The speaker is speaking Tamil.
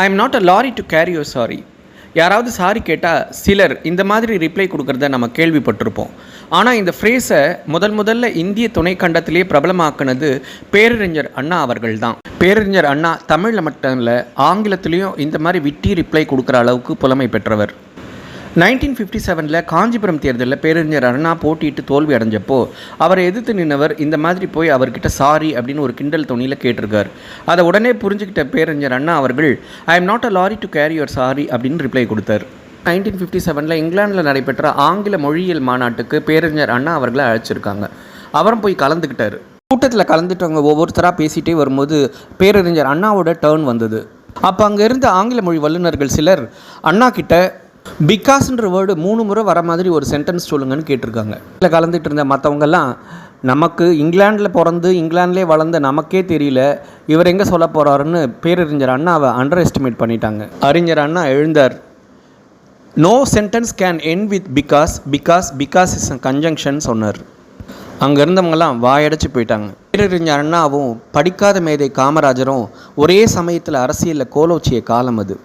I am not a lorry to carry your sorry யாராவது சாரி கேட்டால் சிலர் இந்த மாதிரி ரிப்ளை கொடுக்குறத நம்ம கேள்விப்பட்டிருப்போம். ஆனால் இந்த ஃப்ரேஸை முதல் முதல்ல இந்திய துணைக்கண்டத்திலே பிரபலமாக்குனது பேரறிஞர் அண்ணா அவர்கள் தான் பேரறிஞர் அண்ணா தமிழில் மட்டும் இல்லை ஆங்கிலத்திலையும் இந்த மாதிரி விட்டி ரிப்ளை கொடுக்குற அளவுக்கு புலமை பெற்றவர். நைன்டீன் ஃபிஃப்டி செவனில் காஞ்சிபுரம் தேர்தலில் பேரறிஞர் அண்ணா போட்டியிட்டு தோல்வி அடைஞ்சப்போ அவரை எதிர்த்து நின்றவர் இந்த மாதிரி போய் அவர்கிட்ட சாரி அப்படின்னு ஒரு கிண்டல் துணியில் கேட்டிருக்கார். அதை உடனே புரிஞ்சுக்கிட்ட பேரறிஞர் அண்ணா அவர்கள் I am not a lorry to carry your sorry அப்படின்னு ரிப்ளை கொடுத்தார். நைன்டீன் ஃபிஃப்டி செவனில் இங்கிலாந்தில் நடைபெற்ற ஆங்கில மொழியியல் மாநாட்டுக்கு பேரறிஞர் அண்ணா அவர்களை அழைச்சிருக்காங்க. அவரும் போய் கலந்துக்கிட்டார். கூட்டத்தில் கலந்துட்டவங்க ஒவ்வொருத்தராக பேசிகிட்டே வரும்போது பேரறிஞர் அண்ணாவோட டேர்ன் வந்தது. அப்போ அங்கே இருந்த ஆங்கில மொழி வல்லுநர்கள் சிலர் அண்ணா கிட்ட பிகாஸ்ன்ற வேர்டு மூணு முறை வர மாதிரி ஒரு சென்டென்ஸ் சொல்லுங்கன்னு கேட்டிருக்காங்க. இதில் கலந்துட்டு இருந்த மற்றவங்கெல்லாம் நமக்கு இங்கிலாந்தில் பிறந்து இங்கிலாந்துலே வளர்ந்த நமக்கே தெரியல. இவர் எங்கே சொல்ல போகிறாருன்னு பேரறிஞர் அண்ணாவை அண்டர் எஸ்டிமேட் பண்ணிட்டாங்க. அறிஞர் அண்ணா எழுந்தார் no sentence can end with because because because is conjunction சொன்னார். அங்கே இருந்தவங்கலாம் வாயடைச்சு போயிட்டாங்க. பேரறிஞர் அண்ணாவும் படிக்காத மேதை காமராஜரும் ஒரே சமயத்தில் அரசியலில் கோலோச்சிய காலம் அது.